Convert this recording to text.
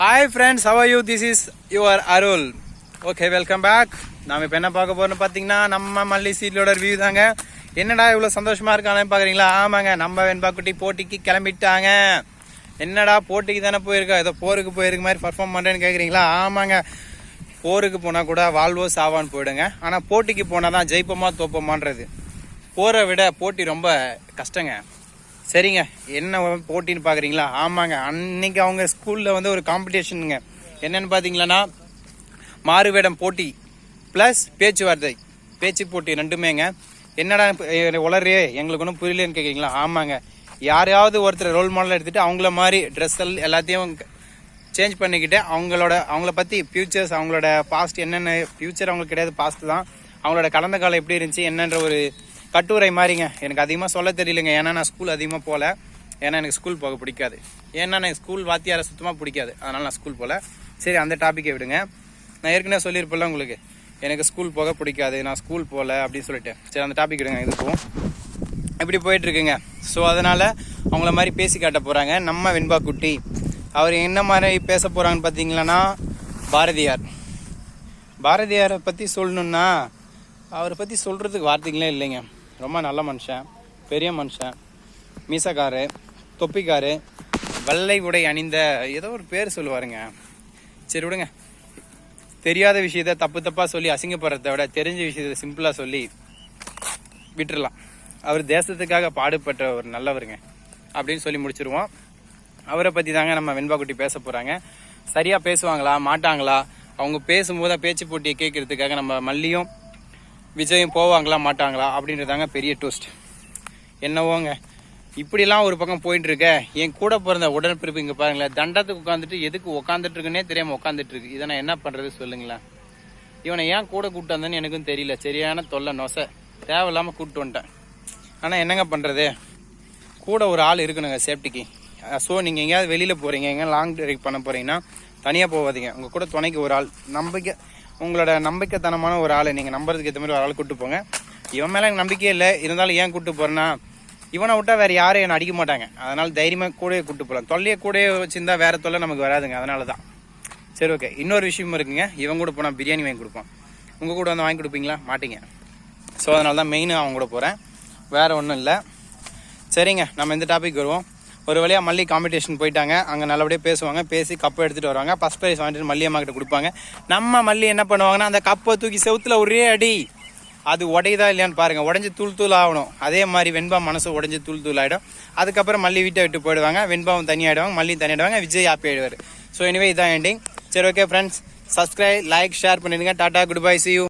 Hi friends how you this is your Arul okay welcome back நாம் இப்போ என்ன பார்க்க போகிறோம்னு பார்த்தீங்கன்னா நம்ம மல்லி சீட்லோட ரிவ்யூ தாங்க. என்னடா இவ்வளோ சந்தோஷமா இருக்கானு பார்க்குறீங்களா? ஆமாங்க நம்ம வெண்பாக்குட்டி போட்டிக்கு கிளம்பிட்டாங்க. என்னடா போட்டிக்கு தானே போயிருக்கா? ஏதோ போருக்கு போயிருக்க மாதிரி பர்ஃபார்ம் பண்ணுறேன்னு கேட்குறீங்களா ஆமாங்க. போருக்கு போனால் கூட வாழ்வோ சாவான்னு போயிடுங்க. ஆனால் போட்டிக்கு போனால் தான் ஜெயிப்போமா தோப்போமான்றது. போரை விட போட்டி ரொம்ப கஷ்டங்க. சரிங்க. என்ன போட்டின்னு பார்க்குறீங்களா ஆமாங்க. அன்னைக்கு அவங்க ஸ்கூலில் வந்து ஒரு காம்படிஷனுங்க என்னன்னு பார்த்தீங்களன்னா மாறுவேடம் போட்டி ப்ளஸ் பேச்சுவார்த்தை. பேச்சு போட்டி ரெண்டுமேங்க. என்னடா இப்ப எங்களுக்கு ஒன்றும் புரியலன்னு கேட்குறீங்களா ஆமாங்க. யாரையாவது ஒருத்தர் ரோல் மாடல் எடுத்துகிட்டு அவங்கள மாதிரி ட்ரெஸ் எல்லாத்தையும் சேஞ்ச் பண்ணிக்கிட்டு அவங்களோட அவங்கள பற்றி ஃப்யூச்சர்ஸ் அவங்களோட பாஸ்ட் என்னென்ன ஃப்யூச்சர் அவங்களுக்கு கிடையாது பாஸ்ட் தான். அவங்களோட கடந்த காலம் எப்படி இருந்துச்சு என்னன்ற ஒரு கட்டுரை மாதிரிங்க. எனக்கு அதிகமாக சொல்ல தெரியலங்க. ஏன்னா நான் ஸ்கூல் அதிகமாக போகல ஏன்னா எனக்கு ஸ்கூல் போக பிடிக்காது. ஏன்னா எனக்கு ஸ்கூல் வாத்தியாரை சுத்தமாக பிடிக்காது. அதனால் நான் ஸ்கூல் போகல சரி அந்த டாப்பிக்கை விடுங்க. நான் ஏற்கனவே சொல்லியிருப்பேன்ல உங்களுக்கு. எனக்கு ஸ்கூல் போக பிடிக்காது. நான் ஸ்கூல் போகல அப்படின்னு சொல்லிட்டு. சரி அந்த டாபிக் விடுங்க. இது போகும் இப்படி போயிட்டுருக்குங்க. ஸோ அதனால் அவங்கள மாதிரி பேசி காட்ட போகிறாங்க நம்ம வெண்பா குட்டி. அவர் என்ன மாதிரி பேச போகிறாங்கன்னு பார்த்தீங்களன்னா பாரதியார். பாரதியாரை பற்றி சொல்லணுன்னா அவரை பற்றி சொல்கிறதுக்கு வார்த்தைகளே இல்லைங்க. ரொம்ப நல்ல மனுஷன் பெரிய மனுஷன். மீசக்காரு தொப்பிக்காரு வெள்ளை உடை அணிந்த ஏதோ ஒரு பேர் சொல்லுவாருங்க. சரி விடுங்க. தெரியாத விஷயத்த தப்பு தப்பாக சொல்லி அசிங்கப்படுறத விட தெரிஞ்ச விஷயத்த சிம்பிளாக சொல்லி விட்டுடலாம் அவர் தேசத்துக்காக பாடுபட்ட ஒரு நல்லவருங்க. அப்படின்னு சொல்லி முடிச்சிருவோம். அவரை பற்றி தாங்க நம்ம வெண்பாக்குட்டி பேச போகிறாங்க சரியாக பேசுவாங்களா? மாட்டாங்களா? அவங்க பேசும்போது பேச்சு போட்டியை கேட்கறதுக்காக நம்ம மல்லியும் விஜயம் போவாங்களா மாட்டாங்களா அப்படின்றதாங்க பெரிய டூஸ்ட் என்னவோங்க இப்படிலாம் ஒரு பக்கம் போயிட்டு இருக்க என் கூட பிறந்த உடன்பிறப்பு இங்கே பாருங்களேன். தண்டத்துக்கு உட்காந்துட்டு எதுக்கு உட்காந்துட்டு இருக்குன்னே தெரியாம உட்காந்துட்டு இருக்கு இதை நான் என்ன பண்றது சொல்லுங்களேன். இவனை ஏன் கூட கூப்பிட்டு வந்தேன்னு எனக்கும் தெரியல. சரியான தொல்லை நொசை. தேவையில்லாமல் கூப்பிட்டு வந்துட்டேன். ஆனால் என்னங்க பண்றது? கூட ஒரு ஆள் இருக்கணுங்க சேஃப்டிக்கு ஸோ நீங்கள் எங்கேயாவது வெளியில் போகிறீங்க எங்கேயாவது லாங் ட்ரைவ் பண்ண போகிறீங்கன்னா தனியாக போகாதீங்க. உங்கள் கூட துணைக்கு ஒரு ஆள். நம்பிக்கை உங்களோட நம்பிக்கைத்தனமான ஒரு ஆளை நீங்கள் நம்புறதுக்கு ஏற்ற மாதிரி ஒரு ஆள் கூப்பிட்டு போங்க. இவன் மேலே எனக்கு நம்பிக்கையே இல்லை. இருந்தாலும் ஏன் கூப்பிட்டு போகிறேன்னா இவனை விட்டா வேறு யாரும் என்னை அடிக்க மாட்டாங்க. அதனால் தைரியமாக கூடயே கூப்பிட்டு போகலாம் தொல்லையை கூடயே வச்சுருந்தா வேறு தொல்லை நமக்கு வராதுங்க. அதனால தான் சரி ஓகே இன்னொரு விஷயமும் இருக்குங்க. இவன் கூட போனால் பிரியாணி வாங்கி கொடுப்பான் உங்கள் கூட வந்து வாங்கி கொடுப்பீங்களா? மாட்டிங்க. ஸோ அதனால தான் மெயினு அவங்க கூட போகிறேன் வேறு ஒன்றும் இல்லை. சரிங்க நம்ம இந்த டாபிக் வருவோம். ஒரு வழியாக மல்லி காம்படிஷன் போயிட்டாங்க. அங்கே நல்லபடியாக பேசுவாங்க. பேசி கப்பை எடுத்துகிட்டு வருவாங்க. ஃபஸ்ட் ப்ரைஸ் வாங்கிட்டு மல்லி அம்மா கிட்ட கொடுப்பாங்க. நம்ம மல்லி என்ன பண்ணுவாங்கன்னா அந்த கப்பை தூக்கி செவுத்துல ஒரே அடி. அது உடையுதா இல்லையான்னு பாருங்க. உடஞ்சி தூள் தூள் ஆகணும். அதே மாதிரி வெண்பா மனசு உடஞ்சி தூள் தூள் ஆகிடும் அதுக்கப்புறம் மல்லி வீட்டை விட்டு போயிடுவாங்க. வெண்பாவும் தனியாகிடுவாங்க மல்லி தனியாயிடுவாங்க விஜய் ஹாப்பி ஆயிடுவார். ஸோ எனவே இதான் எண்டிங் சரி okay friends subscribe like share பண்ணிடுங்க. Tata good bye see you